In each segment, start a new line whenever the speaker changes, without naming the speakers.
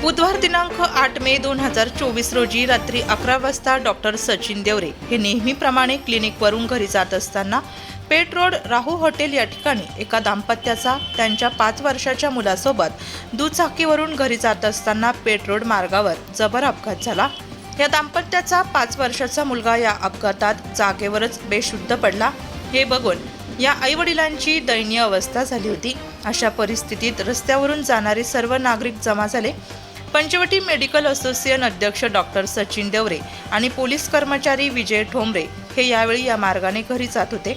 बुधवार दिनांक आठ मे दोन हजार चोवीस रोजी रात्री अकरा वाजता डॉक्टर सचिन देवरे हे नेहमीप्रमाणे क्लिनिकवरून घरी जात असताना पेट रोड राहू हॉटेल या ठिकाणी एका दाम्पत्याचा त्यांच्या पाच वर्षाच्या मुलासोबत दुचाकीवरून घरी जात असताना पेट रोड मार्गावर जबर अपघात झाला. या दाम्पत्याचा पाच वर्षाचा मुलगा या अपघातात जागेवरच बेशुद्ध पडला. हे बघून या आईवडिलांची दयनीय अवस्था झाली होती. अशा परिस्थितीत रस्त्यावरून जाणारे सर्व नागरिक जमा झाले. पंचवटी मेडिकल असोसिएशन अध्यक्ष डॉक्टर सचिन देवरे आणि पोलीस कर्मचारी विजय ठोंबरे हे यावेळी या मार्गाने घरी जात होते.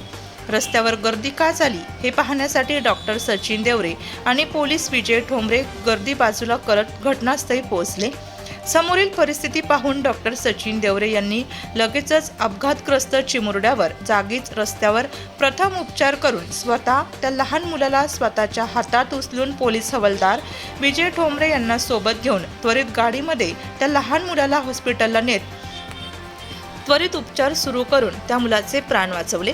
रस्त्यावर गर्दी का झाली हे पाहण्यासाठी डॉक्टर सचिन देवरे आणि पोलीस विजय ठोंबरे गर्दी बाजूला करत घटनास्थळी पोहोचले. समोरील परिस्थिती पाहून डॉक्टर सचिन देवरे यांनी लगेचच अपघातग्रस्त चिमुरड्यावर जागीच रस्त्यावर प्रथम उपचार करून स्वतः त्या लहान मुलाला स्वतःच्या हातात उचलून पोलीस हवालदार विजय ठोंबरे यांना सोबत घेऊन त्वरित गाडीमध्ये त्या लहान मुलाला हॉस्पिटलला नेत त्वरित उपचार सुरू करून त्या मुलाचे प्राण वाचवले.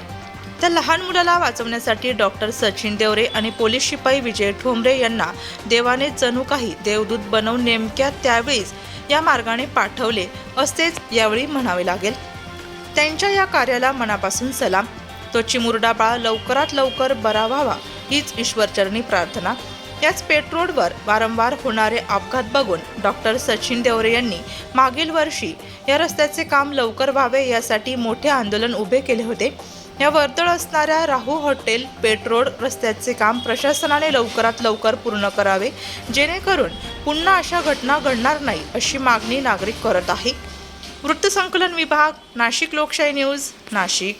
त्या लहान मुलाला वाचवण्यासाठी डॉक्टर सचिन देवरे आणि पोलीस शिपाई विजय ठोंबरे यांना देवाने जणू काही देवदूत बनवून नेमक्या त्यावेळीच या मार्गाने पाठवले असतेच यावेळी म्हणावे लागेल. त्यांच्या या कार्याला मनापासून सलाम. तो चिमुरडा बाळ लवकरात लवकर बरा व्हावा हीच ईश्वरचरणी प्रार्थना. याच पेट्रोलवर वारंवार होणारे अपघात बघून डॉक्टर सचिन देवरे यांनी मागील वर्षी या रस्त्याचे काम लवकर व्हावे यासाठी मोठे आंदोलन उभे केले होते. या वर्दळ असणाऱ्या राहू हॉटेल पेट्रोल रस्त्याचे काम प्रशासनाने लवकरात लवकर पूर्ण करावे जेणेकरून पुन्हा अशा घटना घडणार नाही अशी मागणी नागरिक करत आहे. वृत्तसंकलन विभाग नाशिक लोकशाही न्यूज नाशिक.